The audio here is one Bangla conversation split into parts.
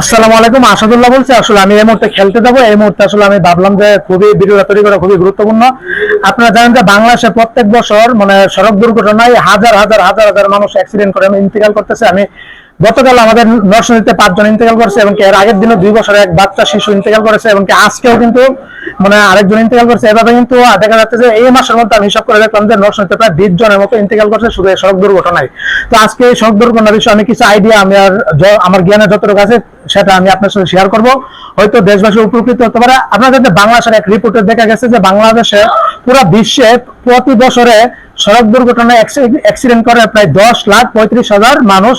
আসসালামু আলাইকুম, আসাদুল্লাহ বলছি। আসলে আমি এই মুহূর্তে খেলতে যাব। এই মুহূর্তে আসলে আমি ভাবলাম যে খুবই ভিডিওটা তৈরি করা খুবই গুরুত্বপূর্ণ। আপনারা জানেন যে বাংলাদেশে প্রত্যেক বছর মানে সড়ক দুর্ঘটনায় হাজার হাজার হাজার হাজার মানুষ অ্যাক্সিডেন্ট করে আমি ইন্তিকাল করতেছে। আমি গতকাল আমাদের নরসিংদীতে পাঁচজন ইন্তেকাল করেছে এবং এর আগের দিনও দুই বছরের এক বাচ্চা শিশু ইন্তেকাল করেছে এবং আজকেও কিন্তু মানে আরেকজন ইন্তেকাল করেছে। এভাবে কিন্তু দেখা যাচ্ছে যে এই মাসের মধ্যে আমি হিসাব করে দেখলাম যে নরসিংদীতে প্রায় বিশ জনের মতো ইন্তেকাল করছে শুধু সড়ক দুর্ঘটনায়। তো আজকে এই সড়ক দুর্ঘটনার বিষয়ে আমি কিছু আইডিয়া আমি আর আমার জ্ঞানের যতটুকু আছে সেটা আমি আপনার সাথে শেয়ার করব। হয়তো দেশবাসী উপকৃত হতে পারে। আপনাদের বাংলাদেশের এক রিপোর্টে দেখা গেছে যে বাংলাদেশে পুরো বিশ্বে প্রতি বছরে সড়ক দুর্ঘটনায় অ্যাক্সিডেন্ট করে প্রায় দশ লাখ পঁয়ত্রিশ হাজার মানুষ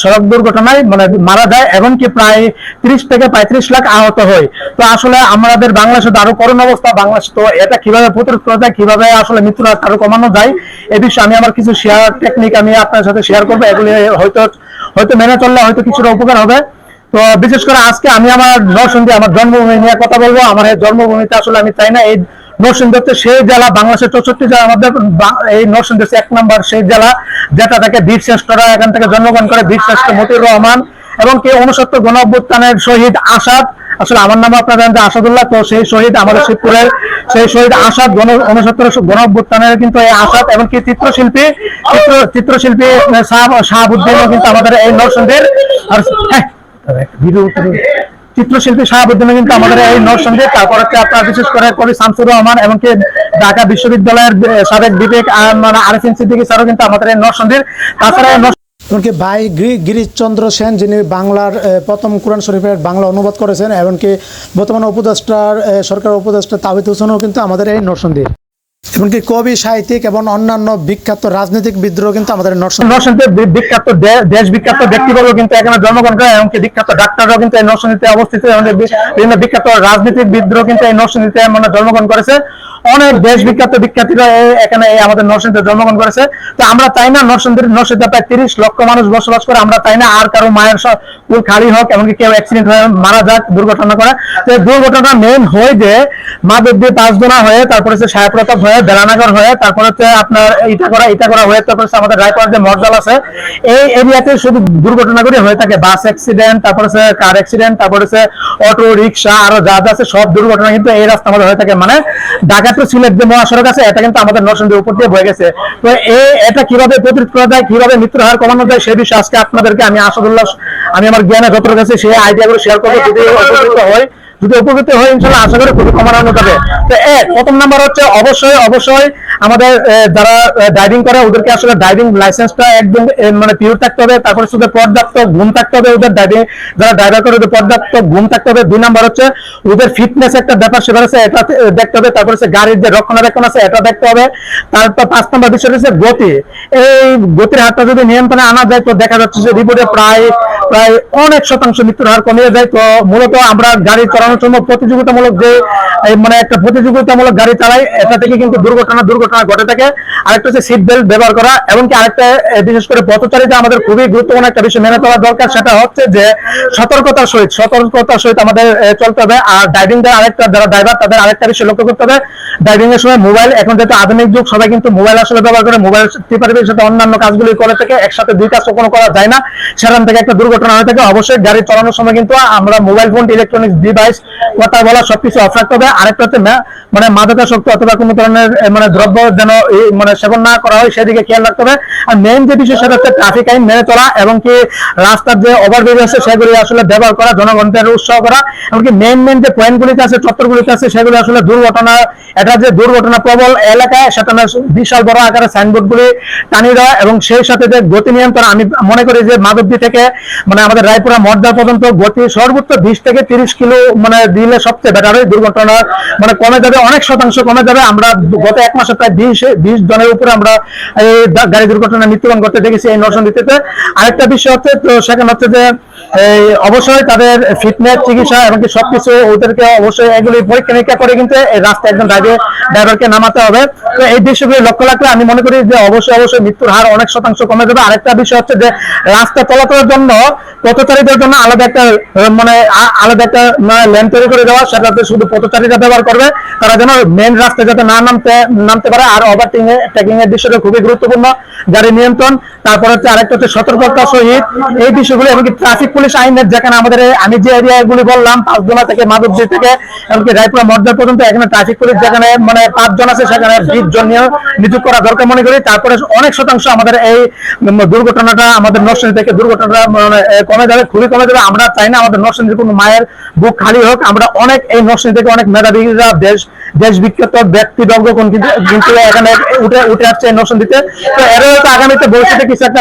সড়ক দুর্ঘটনায় মানে মারা যায়, এমনকি প্রায় ত্রিশ থেকে পঁয়ত্রিশ লাখ আহত হয়। তো আসলে আমাদের বাংলাদেশে আরও করোনা অবস্থা, বাংলাদেশ তো এটা কীভাবে প্রতিরোধ করা যায়, কীভাবে আসলে মৃত্যুর হার আরও কমানো যায়, এ বিষয়ে আমি আমার কিছু শেয়ার টেকনিক আমি আপনার সাথে শেয়ার করব, এগুলি হয়তো হয়তো মেনে চললে হয়তো কিছুটা উপকার হবে। তো বিশেষ করে আজকে আমি আমার নরসিংদী আমার জন্মভূমি নিয়ে কথা বলব, আমার এই জন্মভূমিতে আসলে আমি চাই না, এই সেই জেলা বাংলাদেশের চৌষট্টি মধ্যে বা- এই নরসিংদী এক নম্বর সেই জেলা যেটা থেকে বীর শ্রেষ্ঠরা এখান থেকে জন্মগ্রহণ করে বীর শ্রেষ্ঠ মতিউর রহমান এবং কে উনসত্তর গণ অভ্যুত্থানের শহীদ আসাদ। আসলে আমার নাম আপনারা জানেন যে আসাদুল্লাহ তো সেই শহীদ আমাদের শিবপুরের সেই শহীদ আসাদ গণ উনসত্তর গণ অভ্যুত্থানের কিন্তু এই আসাদ এবং কি চিত্রশিল্পী চিত্র চিত্রশিল্পী শাহ- শাহাবুদ্দিনও কিন্তু আমাদের এই নরসিংদীর আর হ্যাঁ। ভিডিও চিত্রশিল্পী শাহাবুদ্দিনে কিন্তু আমাদের এই নরসিংদী তারপর হচ্ছে আপনার বিশেষ করে কবি শামসুর রহমান এবং কি ঢাকা বিশ্ববিদ্যালয়ের সাবেক বিবেক মানে আরিফিন সিদ্দিকী স্যারও কিন্তু আমাদের এই নরসিংদীর তাছাড়া এমনকি ভাই গিরি- গিরিশচন্দ্র সেন যিনি বাংলার প্রথম কোরআন শরীফের বাংলা অনুবাদ করেছেন, এমনকি বর্তমান উপদেষ্টার সরকার উপদেষ্টা তাবিদ হোসেনও কিন্তু আমাদের এই নরসিংদীর এমনকি কবি সাহিত্যিক এবং অন্যান্য বিখ্যাত রাজনৈতিক বিদ্রোহ কিন্তু আমাদের নরসিংদী বিখ্যাত দেশ বিখ্যাত ব্যক্তিবর্গ কিন্তু এখানে জন্মগ্রহণ করে এমনকি বিখ্যাত ডাক্তাররাও কিন্তু এই নরসিংদীতে অবস্থিত। আমাদের বিভিন্ন বিখ্যাত রাজনৈতিক বিদ্রোহ কিন্তু এই নরসিংদীতে মানে জন্মগ্রহণ করেছে। অনেক দেশ বিখ্যাত বিখ্যাতিরা এখানে আমাদের নরসিংদীতে জন্মগ্রহণ করেছে। তো আমরা চাই না নরসিংদীর নরসিংদীতে প্রায় তিরিশ লক্ষ মানুষ বসবাস করে, আমরা চাই না আর কারও মায়ের কুল খালি হোক, এমনকি কেউ অ্যাক্সিডেন্ট হয়ে মারা যাক, দুর্ঘটনা করে। তো দুর্ঘটনা মেন হয় যে মাধবদী পাঁচদোনা হয়ে, তারপরে হচ্ছে সাহেবপ্রতাপ হয়ে, বেলানগর হয়ে, তারপরে হচ্ছে আপনার ইটা করা ইটা করা হয়ে, তারপরে আমাদের রায়পুর যে মর্দাল আছে, এই এরিয়াতে শুধু দুর্ঘটনাগুলি হয়ে থাকে। বাস অ্যাক্সিডেন্ট তারপরে হচ্ছে কার অ্যাক্সিডেন্ট তারপরে হচ্ছে অটো রিক্সা আরও যা যা আছে, সব দুর্ঘটনা কিন্তু এই রাস্তা আমাদের হয়ে থাকে। মানে ঢাকা টু সিলেট যে মহাসড়ক আছে, এটা কিন্তু আমাদের নরসিংদীর উপর দিয়ে বয়ে গেছে। তো এটা কীভাবে প্রতিরোধ করা যায়, কীভাবে মৃত্যুর হার কমানো যায়, সে বিষয়ে আজকে আপনাদেরকে আমি আসাদুল্লাহ, আমি আমার জ্ঞানে যতটুকু কাছে সেই আইডিয়াগুলো শেয়ার করব। যদি হয় যদি উপকৃত হয়, ইনশাল্লাহ আশা করি খুবই কমানো যাবে তো এক প্রথম নাম্বার হচ্ছে অবশ্যই অবশ্যই আমাদের যারা ড্রাইভিং করে, ওদেরকে আসলে ড্রাইভিং লাইসেন্সটা একদম মানে পিওর থাকতে হবে। তারপরে শুধু পর্যাপ্ত গুণ থাকতে হবে ওদের ড্রাইভিং যারা ড্রাইভার করে, ওদের পর্যাপ্ত গুণ থাকতে হবে। দুই নাম্বার হচ্ছে, ওদের ফিটনেস একটা ব্যাপার, সেবার আছে এটা দেখতে হবে। তারপরে হচ্ছে গাড়ির যে রক্ষণাবেক্ষণ আছে, এটা দেখতে হবে। তারপর পাঁচ নাম্বার বিষয় হচ্ছে গতি। এই গতির হাতটা যদি নিয়ন্ত্রণে আনা যায়, তো দেখা যাচ্ছে যে রিপোর্টে প্রায় প্রায় অনেক শতাংশ মৃত্যুর হার কমিয়ে যায় তো মূলত আমরা গাড়ি চালানোর জন্য প্রতিযোগিতামূলক যে মানে একটা প্রতিযোগিতামূলক গাড়ি চালাই, এটা থেকে কিন্তু দুর্ঘটনা দুর্ঘটনা ঘটে থাকে। আরেকটা হচ্ছে সিট বেল্ট ব্যবহার করা, এমনকি আরেকটা বিশেষ করে পথচারীতে আমাদের খুবই গুরুত্বপূর্ণ একটা বিষয় মেনে চলা দরকার, সেটা হচ্ছে যে সতর্কতার সহিত সতর্কতার সহিত আমাদের চলতে হবে। আর ড্রাইভিং আরেকটা, যারা ড্রাইভার তাদের আরেকটা বিষয় লক্ষ্য করতে হবে। ড্রাইভিং এর সময় মোবাইল এখন যেহেতু আধুনিক যুগ, সবাই কিন্তু মোবাইল আসলে ব্যবহার করে মোবাইল টিপাটিপির সাথে অন্যান্য কাজগুলি করে থাকে, একসাথে দুই কাজ কখনো করা যায় না। সেখান থেকে একটা দুর্ঘটনা হয়ে থাকে অবশ্যই গাড়ি চালানোর সময় কিন্তু আমরা মোবাইল ফোন ইলেকট্রনিক্স ডিভাইস কথা বলা সবকিছু অফ রাখতে হবে। আরেকটা হচ্ছে মানে মাদকাসক্ত অথবা কোনো ধরনের মানে দ্রব্য যেন মানে সেবন না করা হয়, সেদিকে খেয়াল রাখতে হবে। আর মেইন যে বিষয় সেটা হচ্ছে ট্রাফিক আইন মেনে চলা এবং কি রাস্তার যে ওভারব্রিজ আছে, সেগুলি আসলে ব্যবহার করা জনগণকে উৎসাহ করা। এমনকি মেইন মেইন যে পয়েন্টগুলিতে আছে, চত্বরগুলিতে আছে, সেগুলি আসলে দুর্ঘটনা, এটা যে দুর্ঘটনা প্রবল এলাকায়, সেটা না, বিশাল বড় আকারে সাইনবোর্ড গুলি টানিয়ে দেওয়া এবং সেই সাথে যে গতি নিয়ন্ত্রণ, আমি মনে করি যে মাধবদী থেকে মানে আমাদের রায়পুরা মর্দা পর্যন্ত গতি সর্বোচ্চ বিশ থেকে তিরিশ কিলো মানে দিলে সবচেয়ে বেটার হয়। দুর্ঘটনা মানে কমে যাবে অনেক শতাংশ, কমে যাবে। আমরা গত এক মাসে প্রায় বিশ বিশ জনের উপরে আমরা এই গাড়ি দুর্ঘটনায় মৃত্যুবরণ করতে দেখেছি এই নরসিংদীতে আরেকটা বিষয় হচ্ছে, তো সেখানে হচ্ছে যে, এই অবশ্যই তাদের ফিটনেস চিকিৎসা এমনকি সবকিছু ওদেরকে অবশ্যই এগুলি পরীক্ষা নিরীক্ষা করে কিন্তু রাস্তায় একজন ড্রাইভার ড্রাইভারকে নামাতে হবে। তো এই বিষয়গুলি লক্ষ্য রাখলে আমি মনে করি যে, অবশ্যই অবশ্যই মৃত্যুর হার অনেক শতাংশ কমে যাবে। আরেকটা বিষয় হচ্ছে যে, রাস্তা চলাচলের জন্য পথচারীদের জন্য আলাদা একটা মানে আলাদা একটা লেন তৈরি করে দেওয়া সেটাতে শুধু পথচারীরা ব্যবহার করবে, তারা যেন মেন রাস্তায় যাতে না নামতে নামতে পারে, আর ওভারটেকিং এ ট্রেকিং এর বিষয়টা খুবই গুরুত্বপূর্ণ, গাড়ি নিয়ন্ত্রণ, তারপর হচ্ছে আরেকটা হচ্ছে সতর্কতা সহিত, এই বিষয়গুলো, এমনকি ট্রাফিক পুলিশ আইনের যেখানে আমাদের আমি যে এরিয়াগুলি বললাম, পাঁচদোলা থেকে মাধবজি থেকে, এমনকি রায়পুরা মর্যাদা পর্যন্ত, এখানে ট্রাফিক পুলিশ যেখানে মানে পাঁচজন আছে, সেখানে বিশ জন নিয়ে নিযুক্ত করা দরকার মনে করি, তারপরে অনেক শতাংশ আমাদের এই দুর্ঘটনাটা, আমাদের নরসিংদী থেকে দুর্ঘটনাটা মানে কমে যাবে, খুবই কমে যাবে, আমরা চাই না আমাদের নরসিংদীর কোনো মায়ের বুক খালি হোক, আমরা অনেক এই নরসিংদী থেকে অনেক মেধাবীরা দেশ দেশ বিখ্যাত ব্যক্তিবর্গ কোন কিন্তু এখানে উঠে উঠে আসছে এই নরসিংদীতে। তো এর হয়তো আগামীতে ভবিষ্যতে কিছু একটা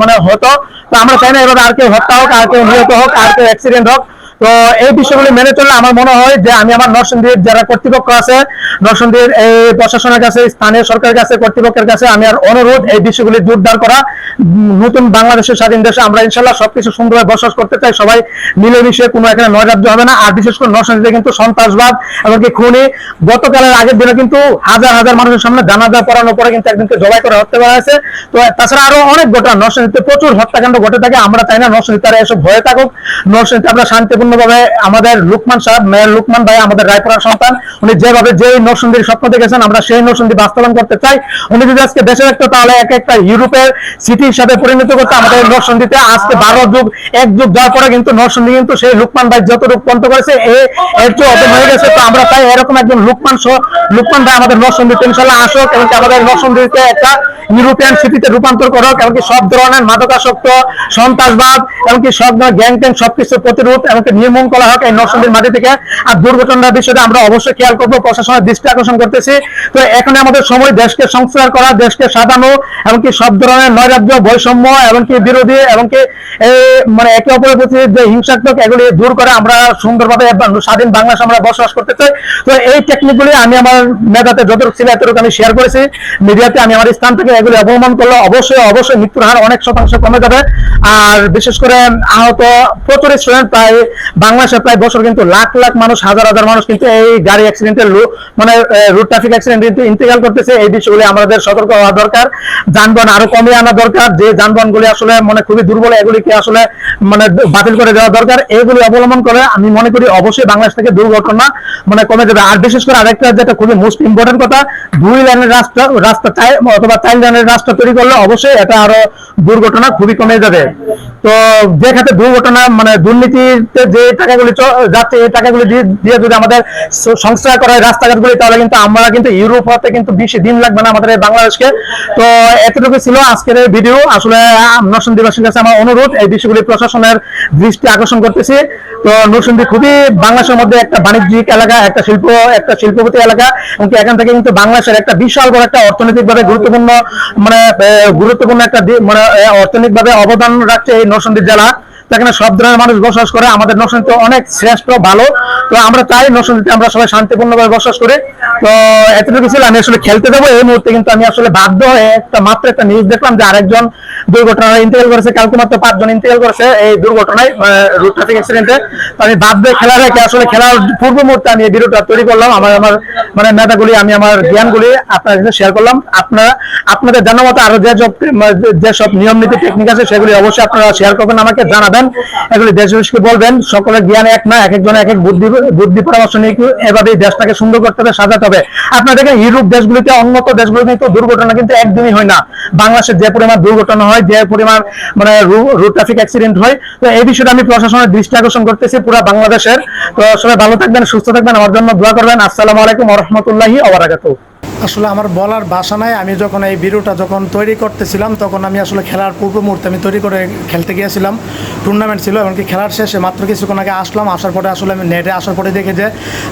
মানে হতো, তো আমরা চাই না এভাবে আর কেউ হত্যা হোক, আর কেউ নিহত হোক, আর কেউ অ্যাক্সিডেন্ট হোক। তো এই বিষয়গুলি মেনে চললে আমার মনে হয় যে আমি আমার নরসিংদীর যারা কর্তৃপক্ষ আছে, নরসিংদীর এই প্রশাসনের কাছে, স্থানীয় সরকারের কাছে, কর্তৃপক্ষের কাছে আমি আর অনুরোধ এই বিষয়গুলি জোরদার করা। নতুন বাংলাদেশের স্বাধীন দেশে আমরা ইনশাল্লাহ সবকিছু সুন্দরভাবে বসবাস করতে চাই। সবাই মিলেমিশে কোনো এখানে নৈরাজ্য হবে না। আর বিশেষ করে নরসিংদীতে কিন্তু সন্ত্রাসবাদ এমনকি খুনি, গতকালের আগের দিনে কিন্তু হাজার হাজার মানুষের সামনে জানাজা পড়ানোর পরে কিন্তু একদিনকে জবাই করে হত্যা করা হয়েছে। তো তাছাড়া আরও অনেক ঘটনা, নরসিংদীতে প্রচুর হত্যাকাণ্ড ঘটে থাকে। আমরা চাই না নরসিংদী তারা এসব ভয়ে থাকুক। নরসিংদীতে আমরা শান্তিপূর্ণভাবে আমাদের লুকমান সাহেব, মেয়র লুকমান ভাই, আমাদের রায়পুরার সন্তান, উনি যেভাবে যে নরসিংদীর স্বপ্ন দেখেছেন, আমরা সেই নরসিংদী বাস্তবায়ন করতে চাই। উনি যদি আজকে দেশে রাখতো তাহলে এক একটা ইউরোপের সিটি হিসাবে পরিণত করতে আমাদের নরসিংদীতে আজকে বারো যুগ, এক যুগ যাওয়ার পরে কিন্তু নরসিংদী কিন্তু সেই লুকমান ভাই যত রূপান্ত করেছে, এ এর চেয়ে অদম হয়ে গেছে। তো আমরা চাই এরকম একজন লুকমান সহ লুকমান ভাই আমাদের নরসিংদীতে ইনশাল্লাহ আসুক, এবং আমাদের নরসিংদীতে একটা ইউরোপিয়ান সিটিতে রূপান্তর করুক এমনকি সব ধরনের মাদকাসক্ত, সন্ত্রাসবাদ এমনকি সব ধরনের গ্যাং ট্যাং সবকিছু প্রতিরোধ এমনকি নির্মূল করা হোক এই নরসিংদীর মাটি থেকে আর দুর্ঘটনার বিষয়টা আমরা অবশ্যই খেয়াল করব, প্রশাসনের দৃষ্টি আকর্ষণ করতেছি। তো এখানে আমাদের সময় দেশকে সংস্কার করা, দেশকে সাজানো, এমনকি সব ধরনের নৈরাজ্য, বৈষম্য, এমনকি বিরোধী, এমনকি মানে একে অপরের প্রতি যে হিংসাত্মক এগুলি দূর করে আমরা সুন্দরভাবে স্বাধীন বাংলাদেশ আমরা বসবাস করতে চাই। তো এই টেকনিকগুলি আমি আমার মেধাতে যতটুকু ছিল এতটুকু আমি শেয়ার করেছি। মিডিয়াতে আমি আমার স্থান থেকে এগুলি অবমান করলে অবশ্যই অবশ্যই মৃত্যুর হার অনেক শতাংশ কমে যাবে। আর বিশেষ করে আহত প্রচুর স্টুডেন্ট প্রায় বাংলাদেশে প্রায় বছর কিন্তু লাখ লাখ মানুষ, হাজার হাজার মানুষ কিন্তু এই গাড়ি অ্যাক্সিডেন্টে মানে রুট ট্রাফিক অ্যাক্সিডেন্ট কিন্তু ইন্তেকাল করতেছে। এই বিষয়গুলি আমাদের সতর্ক হওয়া দরকার। যানবাহন আরও কমিয়ে আনা দরকার। যে যানবাহনগুলি আসলে মানে খুবই দুর্বল, এগুলিকে আসলে মানে বাতিল করে দেওয়া দরকার। এগুলি অবলম্বন করে আমি মনে করি অবশ্যই বাংলাদেশ থেকে দুর্ঘটনা মানে কমে যাবে। আর বিশেষ করে আরেকটা যেটা খুবই মোস্ট ইম্পর্টেন্ট কথা, দুই লাইনের রাস্তা রাস্তা চাই, অথবা চার লাইনের রাস্তা তৈরি করলে অবশ্যই এটা আরও দুর্ঘটনা খুবই কমে যাবে। তো যে খাতে দুর্ঘটনা মানে দুর্নীতিতে যে টাকাগুলি যাচ্ছে, এই টাকাগুলি দিয়ে যদি আমাদের সংস্কার করা হয় রাস্তাঘাটগুলি, তাহলে কিন্তু আমরা কিন্তু ইউরোপ হতে কিন্তু বেশি দিন লাগবে না আমাদের বাংলাদেশকে। তো এতটুকু ছিল আজকের এই ভিডিও। আসলে নরসিংদীবাসীর কাছে আমার অনুরোধ, এই বিষয়গুলি প্রশাসনের দৃষ্টি আকর্ষণ করতেছি। তো নরসিংদী খুবই বাংলাদেশের মধ্যে একটা বাণিজ্যিক এলাকা, একটা শিল্প, একটা শিল্পপতি এলাকা, এবং এখান থেকে কিন্তু বাংলাদেশের একটা বিশাল বড় একটা অর্থনৈতিকভাবে গুরুত্বপূর্ণ মানে গুরুত্বপূর্ণ একটা মানে অর্থনৈতিকভাবে অবদান রাখছে এই নরসিংদী জেলা। এখানে সব ধরনের মানুষ বসবাস করে। আমাদের নরসিংদী অনেক শ্রেষ্ঠ, ভালো। তো আমরা চাই নরসিংদীতে আমরা সবাই শান্তিপূর্ণভাবে বসবাস করি। তো এতটুকু ছিল, আমি আসলে খেলতে যাব। এই মুহূর্তে কিন্তু আমি আসলে বাধ্য হয়ে একটা মাত্র একটা নিউজ দেখলাম যে আরেকজন দুর্ঘটনায় ইন্তেকাল করেছে। কালকে মাত্র পাঁচজন ইন্তেকাল করেছে এই দুর্ঘটনায় রোড ট্রাফিক অ্যাক্সিডেন্টে তো আমি বাধ্য খেলা রেখে আসলে খেলার পূর্ব মুহূর্তে আমি এই ভিডিওটা তৈরি করলাম। আমার আমার মানে মেধাগুলি, আমি আমার জ্ঞানগুলি আপনার সাথে শেয়ার করলাম। আপনারা আপনাদের জানা মতো আরও যে সব যে সব নিয়ম নীতি টেকনিক আছে, সেগুলি অবশ্যই আপনারা শেয়ার করবেন আমাকে, জানাবেন। এগুলি দেশবাসীকে বলবেন, সকলের জ্ঞান এক না এক একজন এক এক বুদ্ধি বুদ্ধি পরামর্শ নিয়ে এভাবেই দেশটাকে সুন্দর করতে হবে, সাজাতে হবে। আপনারা দেখেন, ইউরোপ দেশগুলিতে উন্নত দেশগুলিতে কিন্তু দুর্ঘটনা কিন্তু একদিনই হয় না। বাংলাদেশের যে পরিমাণ দুর্ঘটনা হয়, যে পরিমাণ মানে রোড ট্রাফিক অ্যাক্সিডেন্ট হয়, তো এই বিষয়টা আমি প্রশাসনের দৃষ্টি আকর্ষণ করতেছি পুরো বাংলাদেশের। তো সবাই ভালো থাকবেন, সুস্থ থাকবেন, আমার জন্য দোয়া করবেন। আসসালামু আলাইকুম রহমতুল্লাহি ওবরাকাতুহ আসলে আমার বলার ভাষা নাই। আমি যখন এই ভিডিওটা যখন তৈরি করতেছিলাম, তখন আমি আসলে খেলার পূর্ব মুহূর্তে আমি তৈরি করে খেলতে গিয়েছিলাম। টুর্নামেন্ট ছিল এমনকি খেলার শেষে মাত্র কিছুক্ষণ আগে আসলাম। আসার পরে আসলে আমি নেটে আসার পরে দেখে যে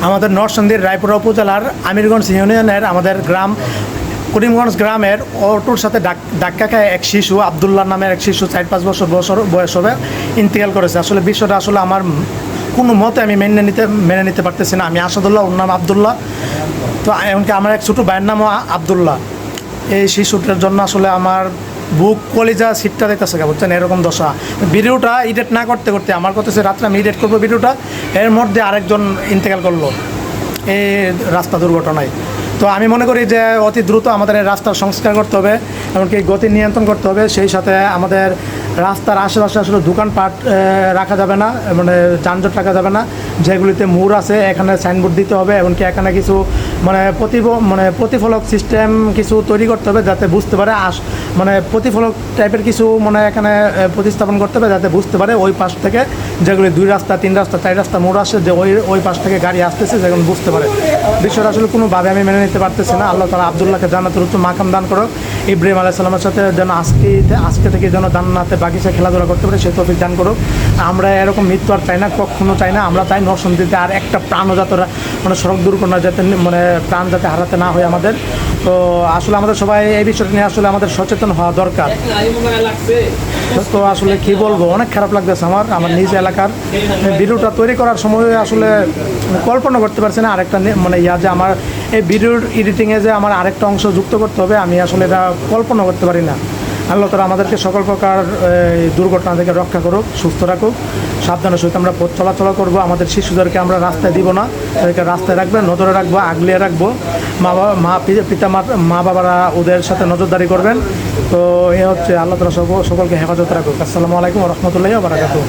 আমাদের নরসিংদীর রায়পুরা উপজেলার আমিরগঞ্জ ইউনিয়নের আমাদের গ্রাম, করিমগঞ্জ গ্রামের অটোর সাথে ডাক ডাক্কা খায় এক শিশু, আবদুল্লাহ নামের এক শিশু চার পাঁচ বছর বছর বয়স হবে ইন্তেকাল করেছে। আসলে বিষয়টা আসলে আমার কোনো মতে আমি মেনে নিতে মেনে নিতে পারতেছি না। আমি আসাদুল্লাহ, ওর নাম আবদুল্লাহ। তো এমনকি আমার এক ছোটো ভাইয়ের নামও আবদুল্লাহ। এই শিশুটার জন্য আসলে আমার বুক কলিজা সিটটা দিতেছে বুঝছেন? এরকম দশা। ভিডিওটা ইডিট না করতে করতে আমার কথা হচ্ছে, রাত্রে আমি ইডেট করব ভিডিওটা, এর মধ্যে আরেকজন ইন্তেকাল করল। এই রাস্তা দুর্ঘটনায়। তো আমি মনে করি যে অতি দ্রুত আমাদের রাস্তার সংস্কার করতে হবে, এমনকি গতি নিয়ন্ত্রণ করতে হবে। সেই সাথে আমাদের রাস্তার আশেপাশে আসলে দোকানপাট রাখা যাবে না মানে যানজট রাখা যাবে না। যেগুলিতে মোড় আছে, এখানে সাইনবোর্ড দিতে হবে, এমনকি এখানে কিছু মানে প্রতিব মানে প্রতিফলক সিস্টেম কিছু তৈরি করতে হবে যাতে বুঝতে পারে আস মানে প্রতিফলক টাইপের কিছু মানে এখানে প্রতিস্থাপন করতে হবে যাতে বুঝতে পারে ওই পাশ থেকে যেগুলি দুই রাস্তা, তিন রাস্তা, চার রাস্তা মোড় আসে, যে ওই ওই পাশ থেকে গাড়ি আসতেছে, যেগুলো বুঝতে পারে। বিষয়টা আসলে কোনোভাবে আমি মেনে নিতে পারতেছি না। আল্লাহ তালা আবদুল্লাহকে জান্নাতের উচ্চ মাকাম দান করো ইব্রাহিম আলাহ সাল্লামের সাথে যেন আজকে আজকে থেকে যেন জান্নাতে বাগিচা খেলাধুলা করতে পারে, সে তফিক দান করুক। আমরা এরকম মৃত্যু আর চাই না, কখনো চাই না, আমরা চাই নরসন্দিতে আর একটা প্রাণজাতরা মানে সড়ক দুর্ঘটনা যাতে মানে প্রাণ যাতে হারাতে না হয় আমাদের। তো আসলে আমাদের সবাই এই বিষয়টা নিয়ে আসলে আমাদের সচেতন হওয়া দরকার। তো আসলে কি বলব, অনেক খারাপ লাগতেছে আমার আমার নিজ এলাকার। ভিডিওটা তৈরি করার সময় আসলে কল্পনা করতে পারছি না, আরেকটা মানে ইয়া যে আমার এই ভিডিওর এডিটিংয়ে যে আমার আরেকটা অংশ যুক্ত করতে হবে, আমি আসলে এটা কল্পনা করতে পারি না। আল্লাহ তালা আমাদেরকে সকল প্রকার দুর্ঘটনা থেকে রক্ষা করুক, সুস্থ রাখুক। সাবধানের সহিত আমরা পথ চলাচল করব, আমাদের শিশুদেরকে আমরা রাস্তায় দিব না। তাদেরকে রাস্তায় রাখবে নজরে রাখব, আগলিয়ে রাখব। মা বাবা, মা, পিতা মা- বাবারা ওদের সাথে নজরদারি করবেন। তো এ হচ্ছে আল্লাহ তালা সকল সকলকে হেফাজত রাখুক। আসসালামু আলাইকুম রহমতুল্লাহ বারাকাতু